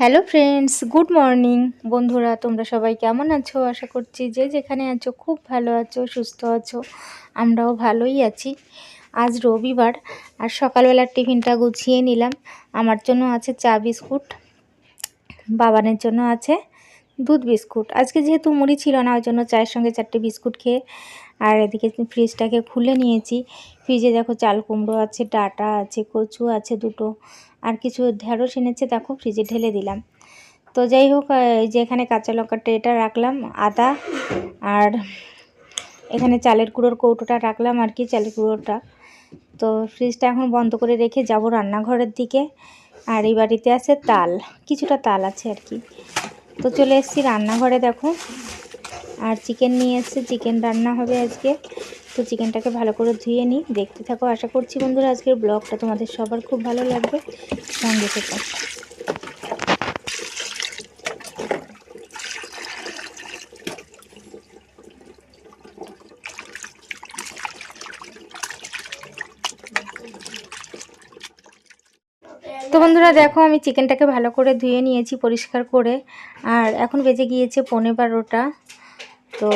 Hello friends good morning বন্ধুরা, তোমরা সবাই কেমন আছো? আশা করছি যে যেখানে আছো, খুব ভালো আছো, সুস্থ আছো, আমরাও ভালোই আছি। আজ রবিবার, আর সকালবেলার টিফিনটা গুছিয়ে নিলাম। আমার জন্য আছে চা বিস্কুট, বাবানের জন্য আছে দুধ বিস্কুট। আজকে যেহেতু মুড়ি ছিল না, ওই জন্য চায়ের সঙ্গে চারটে বিস্কুট খেয়ে, আর এদিকে ফ্রিজটাকে খুলে নিয়েছি। ফ্রিজে দেখো চাল কুমড়ো আছে, ডাটা আছে, কচু আছে দুটো আর কিছু ঢেঁড়স এনেছে, দেখো, ফ্রিজে ঢেলে দিলাম। তো যাই হোক এই যে এখানে কাঁচা লঙ্কার ট্রেটা রাখলাম, আদা আর এখানে চালের গুঁড়োর কৌটোটা রাখলাম আর কি, চালের গুঁড়োটা। তো ফ্রিজটা এখন বন্ধ করে রেখে যাব রান্নাঘরের দিকে, আর এই বাড়িতে আছে তাল, কিছুটা তাল আছে আর কি। তো চলে এসেছি রান্নাঘরে, দেখো। আর চিকেন নিয়ে এসছে, চিকেন রান্না হবে আজকে। তো চিকেনটাকে ভালো করে ধুয়ে নিই। দেখতে থাকো, আশা করছি বন্ধুরা আজকের ব্লগটা তোমাদের সবার খুব ভালো লাগবে। সঙ্গে থেকো। তো বন্ধুরা দেখো, আমি চিকেনটাকে ভালো করে ধুয়ে নিয়েছি পরিষ্কার করে। আর এখন বেজে গিয়েছে পনেরো বারোটা। তো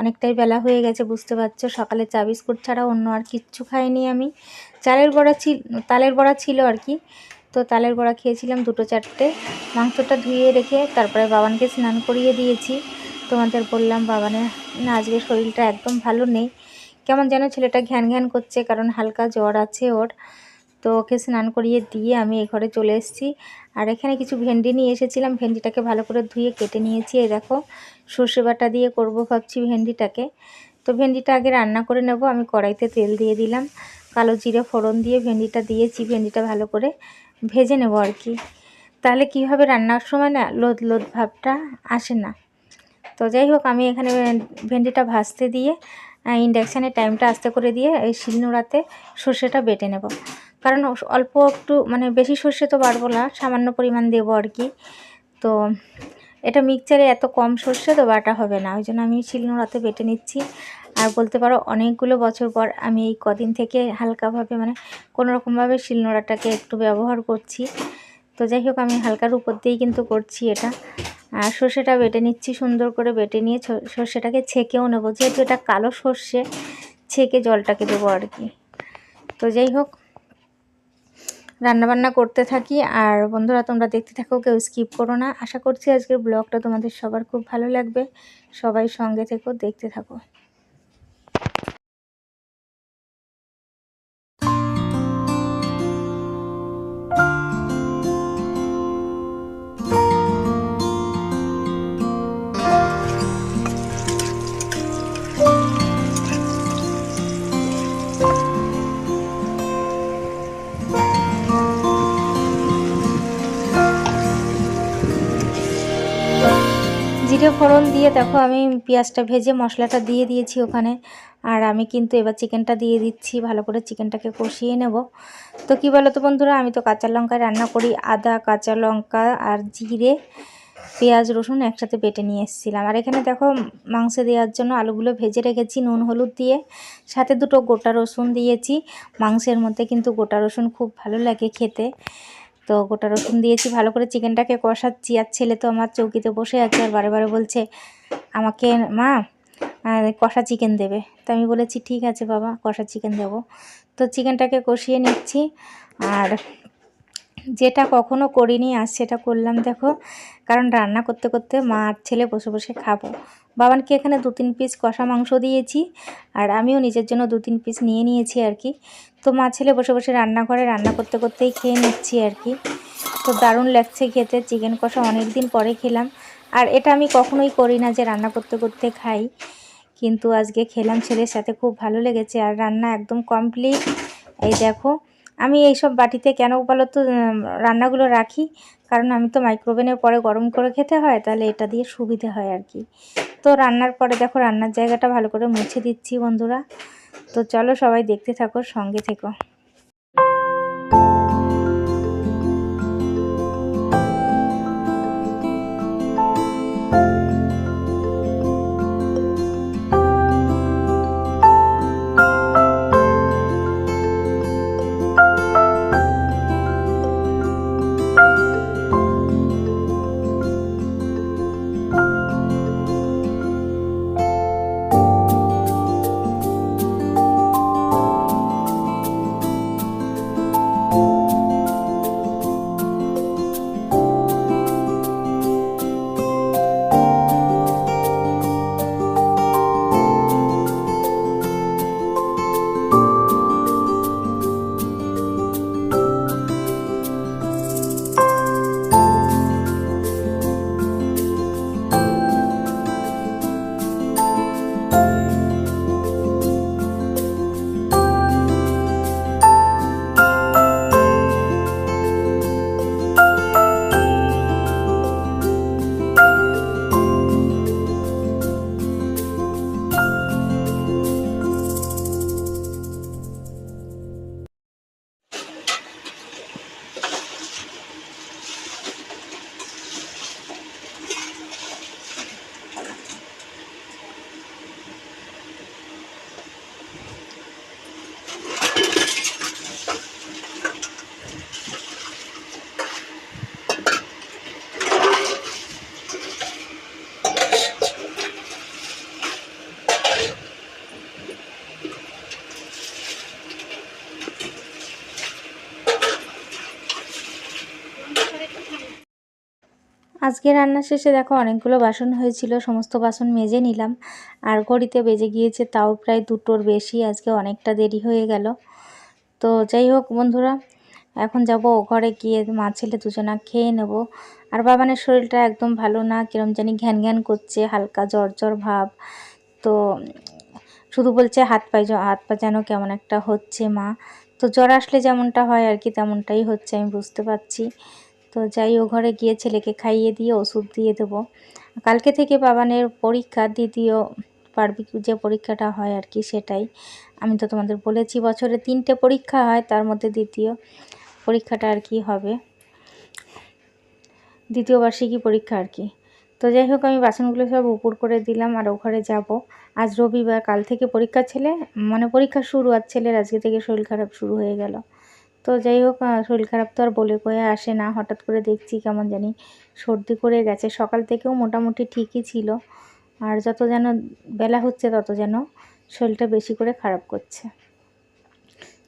অনেকটাই বেলা হয়ে গেছে, বুঝতে পারছ। সকালে চা বিস্কুট ছাড়া অন্য আর কিচ্ছু খাইনি আমি। চালের বড়া ছিল, তালের বড়া ছিল আর কি। তো তালের বড়া খেয়েছিলাম দুটো চারটে। মাংসটা ধুয়ে রেখে তারপরে বাবানকে স্নান করিয়ে দিয়েছি। তোমাদের বললাম বাবানের না, আজকে শরীরটা একদম ভালো নেই। কেমন যেন ছেলেটা ঘ্যান ঘ্যান করছে, কারণ হালকা জ্বর আছে ওর। তো ওকে স্নান করিয়ে দিয়ে আমি এই ঘরে চলে এসেছি। আর এখানে কিছু ভেন্ডি নিয়ে এসেছিলাম। ভেন্ডিটাকে ভালো করে ধুয়ে কেটে নিয়েছি। এই দেখো, সর্ষে বাটা দিয়ে করব ভাবছি ভেন্ডিটাকে। তো ভেন্ডিটা আগে রান্না করে নেব। আমি কড়াইতে তেল দিয়ে দিলাম। কালো জিরে, ফোড়ন দিয়ে ভেন্ডিটা দিয়েছি। ভেন্ডিটা ভালো করে ভেজে নেব আর কি। তাহলে কীভাবে রান্নার সময় না লোদ লোদ ভাবটা আসে না। তো যাই হোক, আমি এখানে ভেন্ডিটা ভাজতে দিয়ে ইন্ডাকশানে টাইমটা আস্তে করে দিয়ে এই শিলনোড়াতে সর্ষেটা বেটে নেব। কারণ অল্প একটু মানে বেশি সর্ষে তো বাড়বো না, সামান্য পরিমাণ দেবো আর কি। তো এটা মিক্সচারে এত কম সর্ষে তো বাটা হবে না, ওই জন্য আমি শিলনোড়াতে বেটে নিচ্ছি। আর বলতে পারো, অনেকগুলো বছর পর আমি এই কদিন থেকে হালকাভাবে মানে কোনোরকমভাবে শিলনোড়াটাকে একটু ব্যবহার করছি। তো যাই হোক, আমি হালকার উপর দিয়েই কিন্তু করছি এটা। আর সর্ষেটা বেটে নিচ্ছি, সুন্দর করে বেটে নিয়ে সর্ষেটাকে ছেঁকেও নেব। যেহেতু এটা কালো সর্ষে, ছেঁকে জলটাকে দেবো আর কি। তো যাই হোক রান্নাবান্না করতে থাকি। আর বন্ধুরা, তোমরা দেখতে থাকো, কেউ স্কিপ করো না। আশা করছি আজকের ব্লগটা তোমাদের সবার খুব ভালো লাগবে। সবাই সঙ্গে থেকো, দেখতে থাকো। জিরে ফোড়ন দিয়ে দেখো আমি পেঁয়াজটা ভেজে মশলাটা দিয়ে দিয়েছি ওখানে। আর আমি কিন্তু এবার চিকেনটা দিয়ে দিচ্ছি, ভালো করে চিকেনটাকে কষিয়ে নেব। তো কী বলো তো বন্ধুরা, আমি তো কাঁচা লঙ্কায় রান্না করি, আদা, কাঁচা লঙ্কা আর জিরে, পেঁয়াজ, রসুন একসাথে বেটে নিয়ে এসেছিলাম। আর এখানে দেখো মাংসে দেওয়ার জন্য আলুগুলো ভেজে রেখেছি নুন হলুদ দিয়ে। সাথে দুটো গোটা রসুন দিয়েছি। মাংসের মধ্যে কিন্তু গোটা রসুন খুব ভালো লাগে খেতে। তো গোটা রসুন দিয়েছি, ভালো করে চিকেনটাকে কষাচ্ছি আর ছেলে তো আমার চৌকিতে বসে আছে আর বারে বারে বলছে, আমাকে মা কষা চিকেন দেবে। তো আমি বলেছি, ঠিক আছে বাবা, কষা চিকেন দেবো। তো চিকেনটাকে কষিয়ে নিচ্ছি আর যেটা কখনো করিনি, আজ সেটা করলাম, দেখো। কারণ রান্না করতে করতে মা আর ছেলে বসে বসে খাব। বাবানকে এখানে দু তিন পিস কষা মাংস দিয়েছি, আর আমিও নিজের জন্য দু তিন পিস নিয়ে নিয়েছি আর কি। তো মা ছেলে বসে বসে রান্না করে, রান্না করতে করতেই খেয়ে নিচ্ছি আর কি। তো দারুণ লাগছে খেতে চিকেন কষা অনেক দিন পরে খেলাম। আর এটা আমি কখনোই করি না যে রান্না করতে করতে খাই, কিন্তু আজকে খেলাম ছেলের সাথে, খুব ভালো লেগেছে। আর রান্না একদম কমপ্লিট এই দেখো আমি এই সব বাটিতে কেন বলো তো রান্নাগুলো রাখি? কারণ আমি তো মাইক্রোওভেনে পরে গরম করে খেতে হয়, তাহলে এটা দিয়ে সুবিধে হয় আর কি। তো রান্নার পরে দেখো, রান্নার জায়গাটা ভালো করে মুছে দিচ্ছি বন্ধুরা। তো চলো সবাই দেখতে থাকো, সঙ্গে থেকো। আজকে রান্না শেষে দেখো অনেকগুলো বাসন হয়েছিল, সমস্ত বাসন মেজে নিলাম। আর ঘড়িতে বেজে গিয়েছে, তাও প্রায় দুটোর বেশি, আজকে অনেকটা দেরি হয়ে গেল। তো যাই হোক বন্ধুরা, এখন যাব ঘরে গিয়ে মা ছেলে দুজনা খেয়ে নেব। আর বাবানের শরীরটা একদম ভালো না, কিরম জানি ঘ্যান ঘ্যান করছে, হালকা জ্বর জ্বর ভাব। তো শুধু বলছে হাত পায়ে হাত পা যেন কেমন একটা হচ্ছে মা। তো জ্বর আসলে যেমনটা হয় আর কি, তেমনটাই হচ্ছে, আমি বুঝতে পারছি। তো যাই ও ঘরে গিয়ে ছেলেকে খাইয়ে দিয়ে ওষুধ দিয়ে দেবো। কালকে থেকে বাবানের পরীক্ষা, দ্বিতীয় পারবি যে পরীক্ষাটা হয় আর কি সেটাই। আমি তো তোমাদের বলেছি বছরে তিনটে পরীক্ষা হয়, তার মধ্যে দ্বিতীয় পরীক্ষাটা আর কি হবে। দ্বিতীয় বার্ষিকী পরীক্ষা আর কি। তো যাই হোক, আমি বাসনগুলো সব উপর করে দিলাম আর ও ঘরে যাব। আজ রবিবার, কাল থেকে পরীক্ষা ছেলে মানে পরীক্ষা শুরু, আর ছেলের আজকে থেকে শরীর খারাপ শুরু হয়ে গেল। তো যাই হোক শরীর খারাপ তো আর বলে কয়ে আসে না। হঠাৎ করে দেখছি কেমন জানি সর্দি করে গেছে। সকাল থেকেও মোটামুটি ঠিকই ছিল। আর যত যেন বেলা হচ্ছে, তত যেন শরীরটা বেশি করে খারাপ করছে।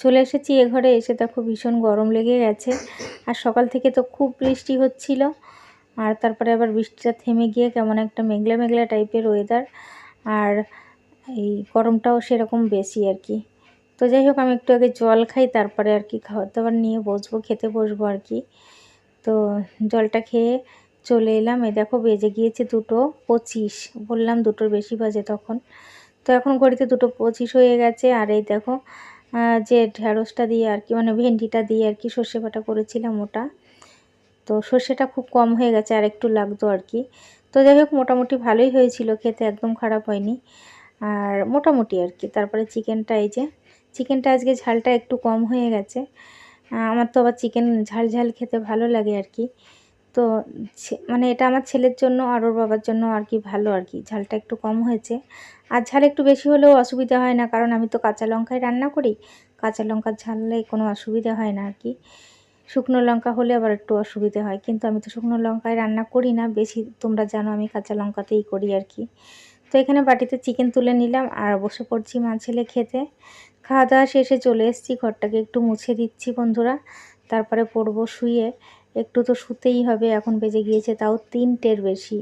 চলে এসেছি এ ঘরে। এসে দেখো ভীষণ গরম লেগে গেছে। আর সকাল থেকে তো খুব বৃষ্টি হচ্ছিল। আর তারপরে আবার বৃষ্টিটা থেমে গিয়ে কেমন একটা মেঘলা মেঘলা টাইপের ওয়েদার আর এই গরমটাও সেরকম বেশি আর কি। তো যাই হোক, আমি একটু আগে জল খাই, তারপরে আর কি খাবার দাবার নিয়ে বসবো, খেতে বসবো আর কি। তো জলটা খেয়ে চলে এলাম। এ দেখো, বেজে গিয়েছে দুটো পঁচিশ। বললাম দুটোর বেশি বাজে তখন। তো এখন ঘড়িতে দুটো পঁচিশ হয়ে গেছে। আর এই দেখো যে ঢ্যাঁড়সটা দিয়ে আর কি মানে ভেন্ডিটা দিয়ে আর কি সর্ষে বাটা করেছিলাম ওটা। তো সর্ষেটা খুব কম হয়ে গেছে, আর একটু লাগতো আর কি। তো যাই হোক, মোটামুটি ভালোই হয়েছিল, খেতে একদম খারাপ হয়নি। আর মোটামুটি আর কি, তারপরে চিকেনটা এই যে চিকেনটা আজকে ঝালটা একটু কম হয়ে গেছে। আমার তো আবার চিকেন ঝাল ঝাল খেতে ভালো লাগে আর কি। তো মানে এটা আমার ছেলের জন্য আর ওর বাবার জন্য আর কি ভালো আর কি। ঝালটা একটু কম হয়েছে। আর ঝাল একটু বেশি হলেও অসুবিধা হয় না, কারণ আমি তো কাঁচা লঙ্কায় রান্না করি। কাঁচা লঙ্কার ঝাললে কোনো অসুবিধা হয় না আর কি। শুকনো লঙ্কা হলে আবার একটু অসুবিধে হয়। কিন্তু আমি তো শুকনো লঙ্কায় রান্না করি না, বেশি তোমরা জানো আমি কাঁচা লঙ্কাতেই করি আর কি। তো এখানে বাটিতে চিকেন তুলে নিলাম, আর বসে পড়ছি মা ছেলে খেতে। খাওয়া দাওয়া শেষে চলে এসেছি, ঘরটাকে একটু মুছে দিচ্ছি বন্ধুরা। তারপরে পড়ব, শুয়ে। একটু তো শুতেই হবে, এখন বেজে গিয়েছে, তাও তিনটের বেশি।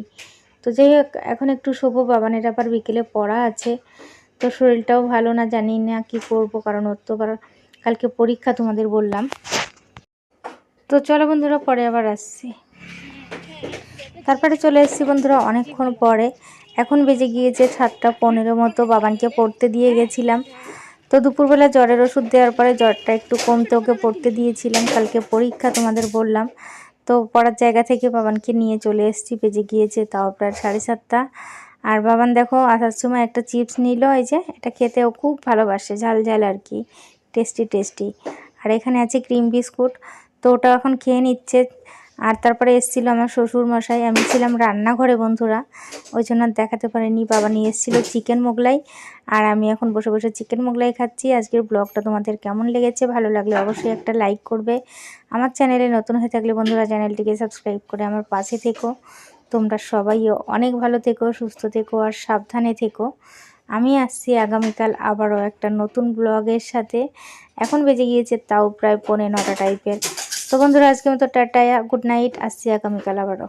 তো যাই হোক, এখন একটু শোবো, বাবানের আবার বিকেলে পড়া আছে। তো শরীরটাও ভালো না, জানি না কি করব, কারণ ওর তো আবার কালকে পরীক্ষা তোমাদের বললাম। তো চলো বন্ধুরা, পরে আবার আসছি। তারপরে চলে এসেছি বন্ধুরা, অনেকক্ষণ পরে। এখন বেজে গিয়েছে সাতটা পনেরো মতো, বাবানকে পড়তে দিয়ে গেছিলাম। তো দুপুরবেলা জ্বরের ওষুধ দেওয়ার পরে জ্বরটা একটু কমতে ওকে পড়তে দিয়েছিলাম। কালকে পরীক্ষা তোমাদের বললাম। তো পড়ার জায়গা থেকে বাবানকে নিয়ে চলে এসেছি। বেজে গিয়েছে তাও প্রায় সাড়ে সাতটা। আর বাবান দেখো, আসার সময় একটা চিপস নিল, এই যে এটা খেতে ও খুব ভালোবাসে, ঝাল ঝাল আর কি, টেস্টি টেস্টি। আর এখানে আছে ক্রিম বিস্কুট। তো ওটা এখন খেয়ে নিচ্ছে। আর তারপরে এসেছিল আমার শ্বশুর মশাই আমি ছিলাম রান্নাঘরে বন্ধুরা। ওই জন্য দেখাতে পারিনি, বাবা নিয়ে এসেছিল চিকেন মোগলাই। আর আমি এখন বসে বসে চিকেন মোগলাই খাচ্ছি। আজকের ব্লগটা তোমাদের কেমন লেগেছে, ভালো লাগলে অবশ্যই একটা লাইক করবে। আমার চ্যানেলে নতুন হয়ে থাকলে বন্ধুরা চ্যানেলটিকে সাবস্ক্রাইব করে আমার পাশে থেকো। তোমরা সবাই অনেক ভালো থেকো, সুস্থ থেকো আর সাবধানে থেকো। আমি আসছি আগামীকাল আবারও একটা নতুন ব্লগের সাথে। এখন বেজে গিয়েছে তাও প্রায় পৌনে নটা টাইপের তো বন্ধুরা আজকে মতো টাটা গুড নাইট আসছি আগামীকাল আবারও।